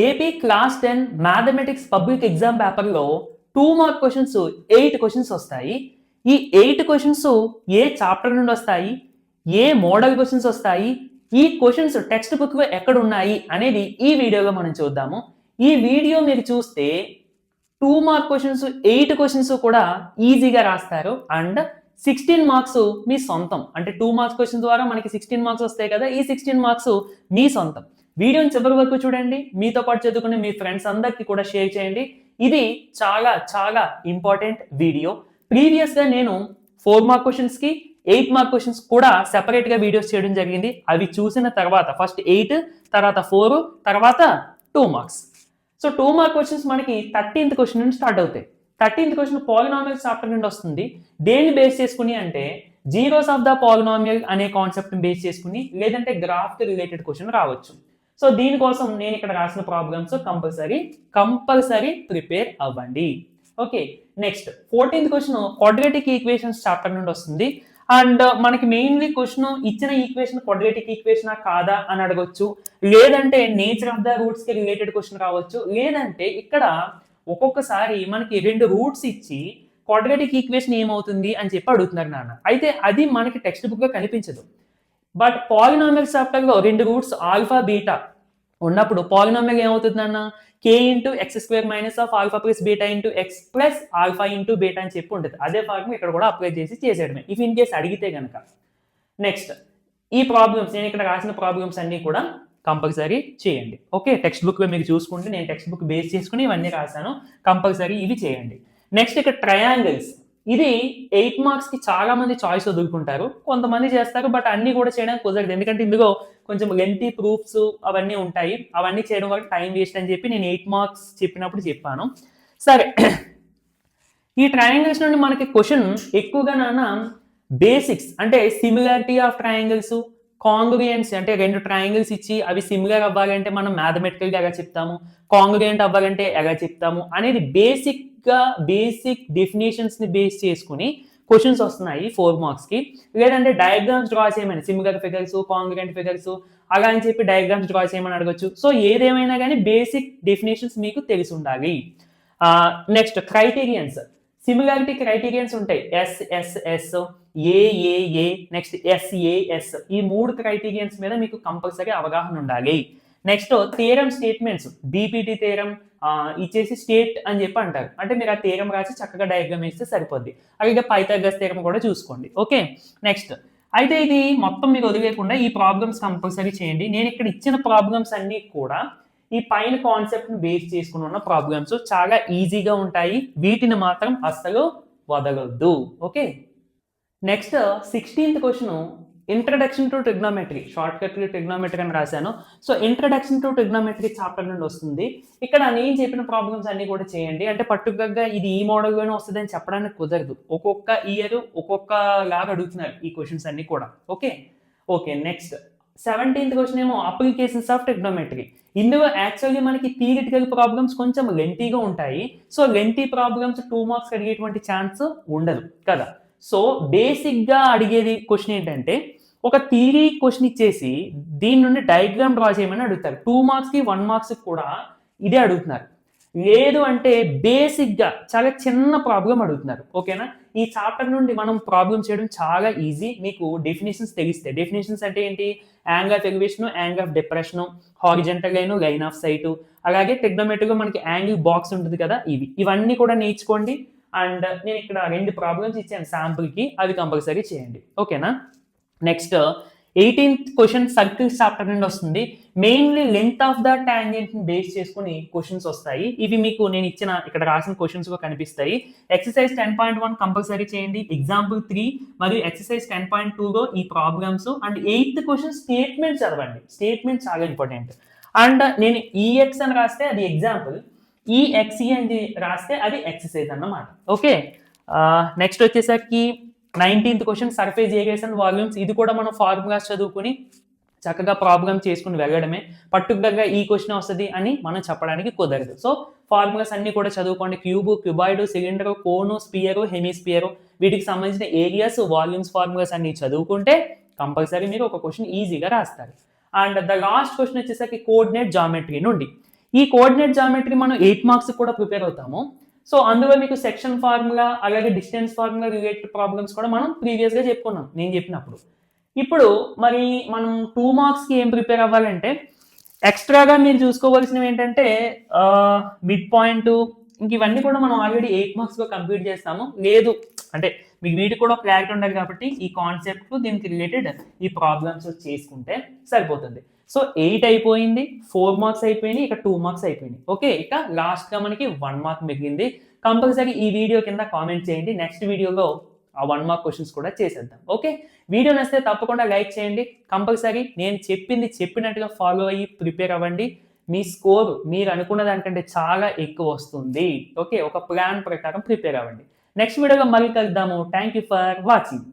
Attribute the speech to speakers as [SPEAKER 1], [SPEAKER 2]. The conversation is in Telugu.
[SPEAKER 1] AP class ten mathematics public exam పేపర్లో two mark questions eight questions వస్తాయి. ఈ ఎయిట్ క్వశ్చన్స్ ఏ చాప్టర్ నుండి వస్తాయి? ఏ మోడల్ క్వశ్చన్స్ వస్తాయి? ఈ క్వశ్చన్స్ టెక్స్ట్ బుక్లో ఎక్కడ ఉన్నాయి? అనేది ఈ వీడియోలో మనం చూద్దాము. ఈ వీడియో మీరు చూస్తే two mark questions eight questions కూడా ఈజీగా రాస్తారు. అండ్ సిక్స్టీన్ మార్క్స్ మీ సొంతం. అంటే టూ మార్క్స్ క్వశ్చన్ ద్వారా మనకి సిక్స్టీన్ మార్క్స్ వస్తాయి కదా ఈ సిక్స్టీన్ మార్క్స్ మీ సొంతం. వీడియోని చివరి వరకు చూడండి. మీతో పాటు చదువుకునే మీ ఫ్రెండ్స్ అందరికీ కూడా షేర్ చేయండి. ఇది చాలా చాలా ఇంపార్టెంట్ వీడియో. ప్రీవియస్గా నేను ఫోర్ మార్క్ క్వశ్చన్స్కి ఎయిట్ మార్క్ క్వశ్చన్స్ కూడా సెపరేట్గా వీడియోస్ చేయడం జరిగింది. అవి చూసిన తర్వాత ఫస్ట్ ఎయిట్ తర్వాత ఫోర్ తర్వాత two marks so two mark questions మనకి థర్టీన్త్ క్వశ్చన్ నుండి స్టార్ట్ అవుతాయి. థర్టీన్త్ క్వశ్చన్ పాలినామియల్ చాప్టర్ నుండి వస్తుంది. దేన్ని బేస్ చేసుకుని అంటే జీరోస్ ఆఫ్ ద పాలినామియల్ అనే కాన్సెప్ట్ బేస్ చేసుకుని లేదంటే గ్రాఫ్ రిలేటెడ్ క్వశ్చన్ రావచ్చు. సో దీనికోసం నేను ఇక్కడ రాసిన ప్రాబ్లమ్స్ కంపల్సరీ కంపల్సరీ ప్రిపేర్ అవ్వండి. Okay next fourteenth question quadratic equations chapter నుండి వస్తుంది. అండ్ uh, మనకి మెయిన్లీ క్వశ్చన్ ఇచ్చిన ఈక్వేషన్ క్వాడ్రేటిక్ ఈక్వేషన్ కాదా అని అడగొచ్చు. లేదంటే నేచర్ ఆఫ్ ద రూట్స్కి రిలేటెడ్ క్వశ్చన్ రావచ్చు. లేదంటే ఇక్కడ ఒక్కొక్కసారి మనకి రెండు రూట్స్ ఇచ్చి క్వాడ్రేటిక్ ఈక్వేషన్ ఏమవుతుంది అని చెప్పి అడుగుతున్నారు నాన్న. అయితే అది మనకి టెక్స్ట్ బుక్గా కనిపించదు. బట్ పాలినామియల్ చాప్టర్లో రెండు రూట్స్ ఆల్ఫా బీటా ఉన్నప్పుడు polynomial ఏమవుతుందన్న? K into X square minus of alpha plus beta into X plus alpha into beta అని చెప్పి ఉంటుంది. అదే ఫార్ములా ఇక్కడ కూడా అప్లై చేసి చేసేయడమే. ఇఫ్ ఇన్ కేస్ అడిగితే కనుక నెక్స్ట్ ఈ ప్రాబ్లమ్స్ నేను ఇక్కడ రాసిన ప్రాబ్లమ్స్ అన్ని కూడా కంపల్సరీ చేయండి. ఓకే టెక్స్ట్ బుక్ మీరు చూసుకుంటే నేను టెక్స్ట్ బుక్ బేస్ చేసుకుని ఇవన్నీ రాశాను. కంపల్సరీ ఇవి చేయండి. నెక్స్ట్ ఇక్కడ ట్రయాంగిల్స్ ఇది ఎయిట్ మార్క్స్కి చాలా మంది చాయిస్ వదులుకుంటారు. కొంతమంది చేస్తారు బట్ అన్ని కూడా చేయడానికి కుదరదు. ఎందుకంటే ఇందులో కొంచెం లెంతీ ప్రూఫ్స్ అవన్నీ ఉంటాయి. అవన్నీ చేయడం వల్ల టైం వేస్ట్ అని చెప్పి నేను ఎయిట్ మార్క్స్ చెప్పినప్పుడు చెప్పాను. సరే. ఈ ట్రయాంగిల్స్ నుండి మనకి క్వశ్చన్ ఎక్కువగా నాన్న బేసిక్స్ అంటే సిమిలారిటీ ఆఫ్ ట్రయాంగిల్స్ కాంగ్రియన్స్ అంటే రెండు ట్రయాంగిల్స్ ఇచ్చి అవి సిమిలర్ అవ్వాలంటే మనం మ్యాథమెటికల్గా ఎలా చెప్తాము? కాంగ్రియంట్ అవ్వాలంటే ఎలా చెప్తాము? అనేది బేసిక్గా బేసిక్ డెఫినేషన్స్ని బేస్ చేసుకుని క్వశ్చన్స్ వస్తున్నాయి ఫోర్ మార్క్స్కి. లేదంటే డయాగ్రామ్స్ డ్రా చేయమని సిమిలర్ ఫిగర్స్ కాంగ్రెంట్ ఫిగర్స్ అలా అని చెప్పి డయాగ్రామ్స్ డ్రా చేయమని అడగచ్చు. సో ఏదేమైనా కానీ బేసిక్ డెఫినేషన్స్ మీకు తెలిసి ఉండాలి. నెక్స్ట్ క్రైటీరియన్స్ సిమిలారిటీ క్రైటీరియన్స్ ఉంటాయి. ఎస్ఎస్ఎస్ ఏఏఏ నెక్స్ట్ ఎస్ఏఎస్ ఈ మూడు క్రైటీరియన్స్ మీద మీకు కంపల్సరీ అవగాహన ఉండాలి. నెక్స్ట్ తీరం స్టేట్మెంట్స్ బీపీటీ తీరం ఇచ్చేసి స్టేట్ అని చెప్పి అంటారు. అంటే మీరు ఆ తీరం రాసి చక్కగా డయాగ్రామ్ వేస్తే సరిపోద్ది. అలాగే పైథాగస్ తీరం కూడా చూసుకోండి. ఓకే నెక్స్ట్ అయితే ఇది మొత్తం మీరు వదిలేకుండా ఈ ప్రాబ్లమ్స్ కంపల్సరీ చేయండి. నేను ఇక్కడ ఇచ్చిన ప్రాబ్లమ్స్ అన్ని కూడా ఈ పైన కాన్సెప్ట్ని బేస్ చేసుకుని ఉన్న ప్రాబ్లమ్స్ చాలా ఈజీగా ఉంటాయి. వీటిని మాత్రం అస్సలు వదలొద్దు. Okay next sixteenth question introduction to trigonometry shortcut trigonometry అని రాశాను. So introduction to trigonometry chapter నుండి వస్తుంది. ఇక్కడ నేను చెప్పిన ప్రాబ్లమ్స్ అన్ని కూడా చేయండి. అంటే పర్టికులర్గా ఇది ఈ మోడల్లోనే వస్తుంది అని చెప్పడానికి కుదరదు. ఒక్కొక్క ఇయర్ ఒక్కొక్క లాగా అడుగుతున్నారు ఈ క్వశ్చన్స్ అన్ని కూడా. Okay okay next seventeenth question ఏమో అప్లికేషన్స్ ఆఫ్ టెక్నోమెట్రీ ఇందులో యాక్చువల్లీ మనకి థియరిటికల్ ప్రాబ్లమ్స్ కొంచెం లెంతీగా ఉంటాయి. So lengthy problems two marks అడిగేటువంటి ఛాన్స్ ఉండదు కదా? సో బేసిక్గా అడిగేది క్వశ్చన్ ఏంటంటే ఒక థియరీ క్వశ్చన్ ఇచ్చేసి దీని నుండి డయాగ్రామ్ డ్రా చేయమని అడుగుతారు. టూ మార్క్స్కి వన్ మార్క్స్కి కూడా ఇదే అడుగుతున్నారు. లేదు అంటే బేసిక్గా చాలా చిన్న ప్రాబ్లం అడుగుతున్నారు. ఓకేనా ఈ చాప్టర్ నుండి మనం ప్రాబ్లమ్ చేయడం చాలా ఈజీ మీకు డెఫినేషన్స్ తెలిస్తే డెఫినేషన్స్ అంటే ఏంటి? Angle of elevation angle of depression horizontal line line of sight అలాగే టెక్నోమెట్రిక్గా మనకి యాంగిల్ బాక్స్ ఉంటుంది కదా ఇవి. ఇవన్నీ కూడా నేర్చుకోండి. అండ్ నేను ఇక్కడ రెండు ప్రాబ్లమ్స్ ఇచ్చాను శాంపుల్కి అవి కంపల్సరీ చేయండి. ఓకేనా next eighteenth question circles chapter నుండి వస్తుంది. Mainly length of the tangent base చేసుకుని క్వశ్చన్స్ వస్తాయి. ఇవి మీకు నేను ఇచ్చిన ఇక్కడ రాసిన క్వశ్చన్స్గా కనిపిస్తాయి. Exercise ten point one compulsory చేయండి. ఎగ్జాంపుల్ త్రీ మరియు ఎక్సర్సైజ్ టెన్ పాయింట్ టూలో ఈ problems and eighth question statement చదవండి. స్టేట్మెంట్ చాలా ఇంపార్టెంట్ అండ్ నేను ఈఎక్స్ అని రాస్తే అది ఎగ్జాంపుల్ ఈఎక్స్ఈ e అని రాస్తే అది ఎక్సర్సైజ్ అన్నమాట. ఓకే నెక్స్ట్ uh, వచ్చేసరికి nineteenth question surface areas and volumes ఇది కూడా మనం ఫార్ములాస్ చదువుకుని చక్కగా ప్రాబ్లం చేసుకుని వెళ్ళడమే పర్టికులర్గా ఈ క్వశ్చన్ వస్తుంది అని మనం చెప్పడానికి కుదరదు. సో ఫార్ములాస్ అన్ని కూడా చదువుకోండి. Cube cuboid cylinder cone sphere hemisphere వీటికి సంబంధించిన ఏరియాస్ వాల్యూమ్స్ ఫార్ములాస్ అన్ని చదువుకుంటే కంపల్సరీ మీరు ఒక క్వశ్చన్ ఈజీగా రాస్తారు. అండ్ ద లాస్ట్ క్వశ్చన్ వచ్చేసరికి కోఆర్డినేట్ జామెట్రీ నుండి ఈ కోఆర్డినేట్ జామెట్రీ మనం ఎయిట్ మార్క్స్ కూడా ప్రిపేర్ అవుతాము. సో అందులో మీకు సెక్షన్ ఫార్ములా అలాగే డిస్టెన్స్ ఫార్ములా రిలేటెడ్ ప్రాబ్లమ్స్ కూడా మనం ప్రీవియస్గా చెప్పుకున్నాం. నేను చెప్పినప్పుడు. ఇప్పుడు మరి మనం టూ మార్క్స్కి ఏం ప్రిపేర్ అవ్వాలంటే ఎక్స్ట్రాగా మీరు చూసుకోవాల్సినవి ఏంటంటే మిడ్ పాయింట్ ఇంక ఇవన్నీ కూడా మనం ఆల్రెడీ ఎయిట్ మార్క్స్లో కంప్లీట్ చేస్తాము. లేదు అంటే మీకు వీటికి కూడా క్లారిటీ ఉండాలి కాబట్టి ఈ కాన్సెప్ట్ దీనికి రిలేటెడ్ ఈ ప్రాబ్లమ్స్ చేసుకుంటే సరిపోతుంది. సో ఎయిట్ అయిపోయింది ఫోర్ మార్క్స్ అయిపోయినాయి ఇక టూ మార్క్స్ అయిపోయినాయి. ఓకే ఇక లాస్ట్గా మనకి వన్ మార్క్ మిగిలింది. కంపల్సరీ ఈ వీడియో కింద కామెంట్ చేయండి. నెక్స్ట్ వీడియోలో ఆ వన్ మార్క్ క్వశ్చన్స్ కూడా చేసేద్దాం. ఓకే వీడియో నచ్చితే తప్పకుండా లైక్ చేయండి. కంపల్సరీ నేను చెప్పింది చెప్పినట్టుగా ఫాలో అయ్యి ప్రిపేర్ అవ్వండి. మీ స్కోర్ మీరు అనుకున్న దానికంటే చాలా ఎక్కువ వస్తుంది. ఓకే ఒక ప్లాన్ ప్రకారం ప్రిపేర్ అవ్వండి. నెక్స్ట్ వీడియోలో మళ్ళీ కలుద్దాము. Thank you for watching